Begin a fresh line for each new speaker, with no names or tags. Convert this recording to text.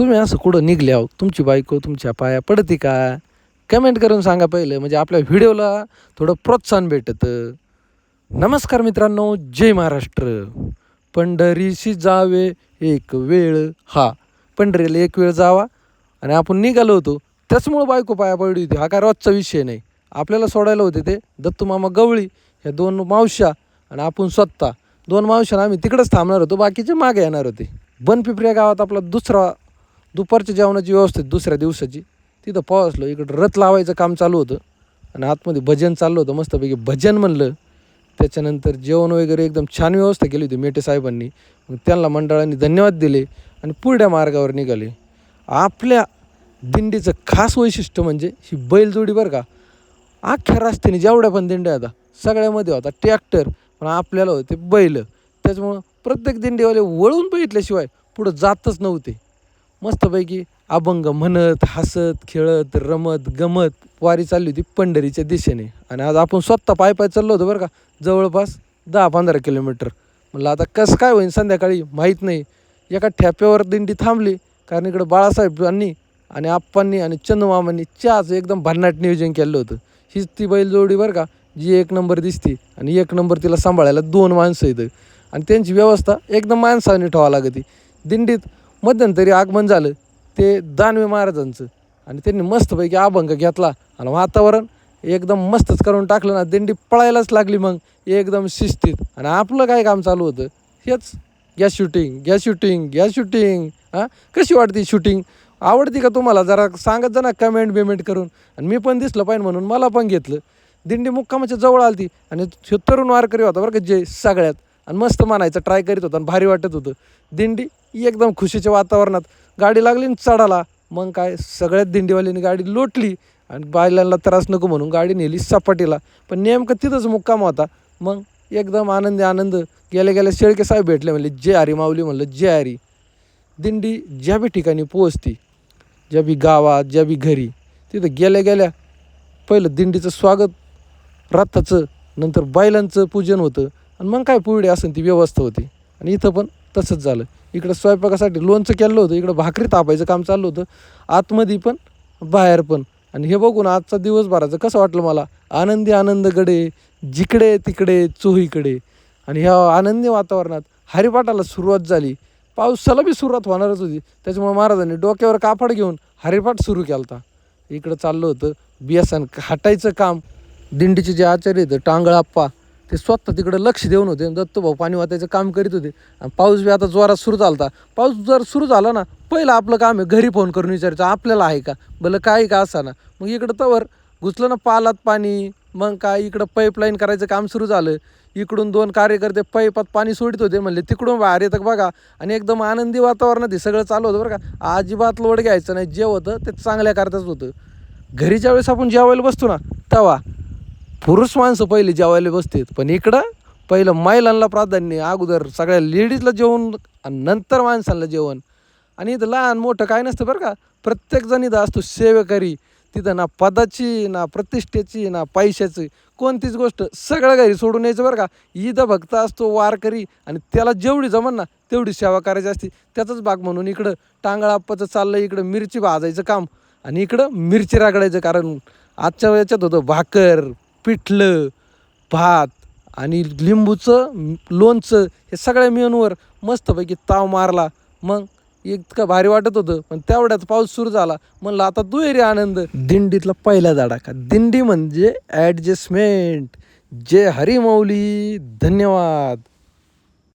तुम्ही असं कुठं निघले आहोत? तुमची बायको तुमच्या पाया पडते का? कमेंट करून सांगा पहिलं. म्हणजे आपल्या व्हिडिओला थोडं प्रोत्साहन भेटतं. नमस्कार मित्रांनो. जय महाराष्ट्र. पंढरीशी जावे एक वेळ. हा पंढरीला एक वेळ जावा. आणि आपण निघालो होतो. त्याचमुळं बायको पाया पडली होती. हा काय रोजचा विषय नाही. आपल्याला सोडायला होते ते दत्तू मामा गवळी ह्या दोन मावश्या आणि आपण स्वतः. दोन मावश्या आम्ही तिकडंच थांबणार होतो. बाकीचे मागे येणार होते. बनपिपऱ्या गावात आपला दुसरा दुपारच्या जेवणाची व्यवस्था दुसऱ्या दिवसाची. तिथं पोहोचलो इकडं रथ लावायचं काम चालू होतं. आणि आतमध्ये भजन चाललं होतं मस्तपैकी भजन म्हणलं. त्याच्यानंतर जेवण वगैरे एकदम छान व्यवस्था केली होती मेटे साहेबांनी. मग त्यांना मंडळांनी धन्यवाद दिले आणि पुढ्या मार्गावर निघाले. आपल्या दिंडीचं खास वैशिष्ट्य म्हणजे ही बैलजोडी बरं का अख्ख्या रस्त्याने जेवढ्या पण दिंड्या होता सगळ्यामध्ये होता ट्रॅक्टर पण आपल्याला होते बैल. त्याच्यामुळं प्रत्येक दिंडीवाले वळून बघितल्याशिवाय पुढं जातच नव्हते. मस्तपैकी अभंग म्हणत हसत खेळत रमत गमत वारी चालली होती पंढरीच्या दिशेने. आणि आज आपण स्वतः पाय पाय चाललो होतो बरं का जवळपास दहा पंधरा किलोमीटर. म्हणलं आता कसं काय होईल संध्याकाळी माहीत नाही. एका ठ्याप्यावर दिंडी थांबली कारण इकडं बाळासाहेबांनी आणि आप्पांनी आणि चंदमामांनी चहाचं एकदम भन्नाट नियोजन केलं होतं. हीच ती बैलजोडी बरं का जी एक नंबर दिसती आणि एक नंबर तिला सांभाळायला दोन माणसं येतं आणि त्यांची व्यवस्था एकदम माणसाने ठेवावं लागते. दिंडीत मध्यंतरी आगमन झालं ते दानवे महाराजांचं. आणि त्यांनी मस्तपैकी अभंग घेतला आणि वातावरण एकदम मस्तच करून टाकलं ना दिंडी पळायलाच लागली मग एकदम शिस्तीत. आणि आपलं काय काम चालू होतं? हेच. Gas shooting gas shooting gas shooting हां? कशी वाटते शूटिंग आवडती का तुम्हाला? जरा सांगत जा ना कमेंट बिमेंट करून. आणि मी पण दिसलं पाहिजे म्हणून मला पण घेतलं. दिंडी मुक्कामाच्या जवळ आलती आणि तरुण वारकरी होता बरं का जे सगळ्यात. आणि मस्त मानायचं ट्राय करीत होता आणि भारी वाटत होतं. दिंडी एकदम खुशीच्या वातावरणात गाडी लागली आणि चढाला. मग काय सगळ्यात दिंडीवाल्यांनी गाडी लोटली आणि बायलांना त्रास नको म्हणून गाडी नेली सपाटीला. पण नेमकं तिथंच मुक्काम होता. मग एकदम आनंदी आनंद गेल्या गेल्या शेळके साहेब भेटले म्हणले जे हरी माऊली म्हणलं जे हरी. दिंडी ज्या बी ठिकाणी पोहोचती ज्या बी गावात ज्या बी घरी तिथं गेल्या गेल्या पहिलं दिंडीचं स्वागत रथाचं नंतर बैलांचं पूजन होतं. आणि मग काय पुढे असेल ती व्यवस्था होती. आणि इथं पण तसंच झालं. इकडं स्वयंपाकासाठी लोणचं केलं होतं इकडं भाकरी तापायचं काम चाललं होतं. आतमध्ये पण बाहेर पण. आणि हे बघून आजचा दिवसभराचं कसं वाटलं मला? आनंदी आनंदकडे जिकडे तिकडे चोहीकडे. आणि ह्या आनंदी वातावरणात हरिपाठाला सुरुवात झाली. पावसाला बी सुरुवात होणारच होती. त्याच्यामुळे महाराजांनी डोक्यावर कापड घेऊन हरिपाठ सुरू केला होता इकडं चाललं होतं बियासन हटायचं काम. दिंडीचे जे आचार्य आहेत टांगळाप्पा ते स्वतः तिकडं लक्ष देऊन होते. दत्तभाऊ पाणी वाचायचं काम करीत होते. आणि पाऊस बी आता जोरात सुरू झाला पाऊस जर सुरू झाला ना पहिलं आपलं काम आहे घरी फोन करून विचारायचं आपल्याला आहे का? भलं काय का असा ना? मग इकडं तवर घुसलं ना पालात पाणी मग काय इकडं पाईपलाईन करायचं काम सुरू झालं. इकडून दोन कार्यकर्ते पाईपात पाणी सोडित होते. म्हणले तिकडून बाहेर येतं बघा. आणि एकदम आनंदी वातावरणात हे सगळं चालू होतं बरं का. अजिबात लोड घ्यायचं नाही. जे होतं ते चांगल्या करताच होतं. घरीच्या वेळेस आपण जेवायला बसतो ना तेव्हा पुरुष माणसं पहिले जेवायला बसतात पण इकडं पहिलं महिलांना प्राधान्य अगोदर सगळ्या लेडीजला जेवण आणि नंतर माणसांना जेवण. आणि इथं लहान मोठं काय नसतं बरं का प्रत्येकजण इथं असतो सेवेकरी. तिथं ना पदाची ना प्रतिष्ठेची ना पैशाची कोणतीच गोष्ट सगळं घरी सोडून यायचं बरं का. इथं भक्त असतो वारकरी आणि त्याला जेवढी जमन ना तेवढी सेवा करायची असते. त्याचाच भाग म्हणून इकडं टांगळाप्पाचं चाललं इकडं मिरची भाजायचं काम आणि इकडं मिरची रागडायचं कारण आजच्या याच्यात होतं भाकर. पिठलं भात आणि लिंबूचं लोणचं हे सगळ्या मेनूवर मस्तपैकी ताव मारला. मग इतकं भारी वाटत होतं पण तेवढ्यात पाऊस सुरू झाला. म्हणलं आता दुहेरी आनंद. दिंडीतला पहिला धडाका. दिंडी म्हणजे ॲडजस्टमेंट. जय हरी धन्यवाद.